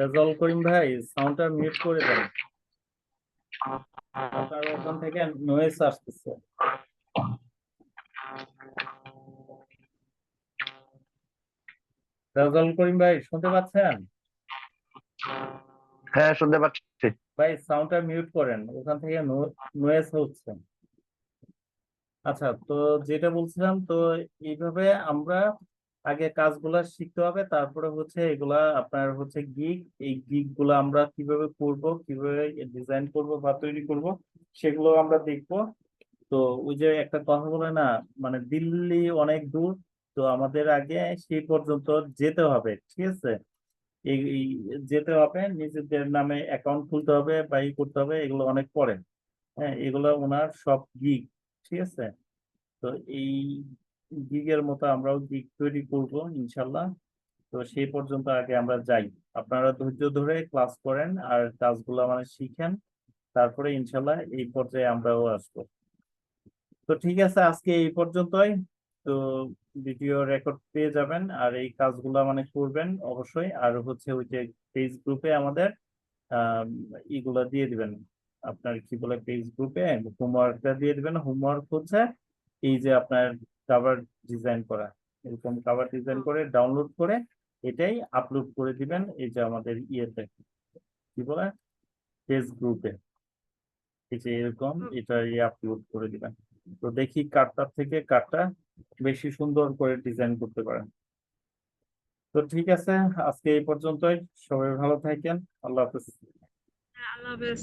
রেজাউল করিম ভাই সাউন্ডটা মিউট করে দেন। আপনার ওখান থেকে নয়েজ আসতেছে। রেজাউল করিম ভাই, শুনতে পাচ্ছেন? হ্যাঁ শুনতে পাচ্ছি। ভাই সাউন্ডটা মিউট করেন। ওখান থেকে নয়েজ হচ্ছে। আচ্ছা তো যেটা বলছিলাম, তো এইভাবে আমরা আগে কাজগুলা শিখতে হবে, তারপরে হচ্ছে এগুলা আপনার হচ্ছে গিগ এই গিগগুলা আমরা কীভাবে করব, কীভাবে ডিজাইন করব বা তৈরি করব, সেগুলো আমরা দেখব। তো ওই যে একটা কথা বলে না মানে দিল্লি অনেক দূর, তো আমাদের আগে সেই পর্যন্ত যেতে হবে, ঠিক আছে? এই যেতে হবে, নিজেদের নামে অ্যাকাউন্ট খুলতে হবে, বা ই করতে হবে, এগুলো অনেক পরে হ্যাঁ এগুলো ওনার সব গিগ ঠিক আছে? তো এই গিগের মতো আমরাও গিগ তৈরি করব, ইনশাল্লাহ। তো সেই পর্যন্ত আগে আমরা যাই। আপনারা ধৈর্য ধরে ক্লাস করেন আর কাজগুলো মানে শিখেন। তারপরে ইনশাল্লাহ এই পর্যায়ে আমরাও আসব। তো ঠিক আছে, আজকে এই পর্যন্তই। তো ভিডিও রেকর্ড পেয়ে যাবেন আর এই কাজগুলো মানে করবেন অবশ্যই। আর হচ্ছে ওই যে পেজ গ্রুপে আমাদের ইগুলা দিয়ে দিবেন। আপনার কি বলে পেজ গ্রুপে হোমওয়ার্কটা দিয়ে দিবেন। হোমওয়ার্ক হচ্ছে এই যে আপনার কাভার ডিজাইন করা। এরকম কাভার ডিজাইন করে ডাউনলোড করে এটাই আপলোড করে দিবেন এই যে আমাদের ইয়েতে। কি বলে? পেজ গ্রুপে এই যে এরকম এটা আপলোড করে দিবেন। তো দেখি কার্ডটার থেকে কার্ডটা বেশি সুন্দর করে ডিজাইন করতে পারেন। তো ঠিক আছে আজকে এই পর্যন্তই। সবাই ভালো থাকেন। আল্লাহ হাফেজ। হ্যাঁ, আল্লাহ হাফেজ।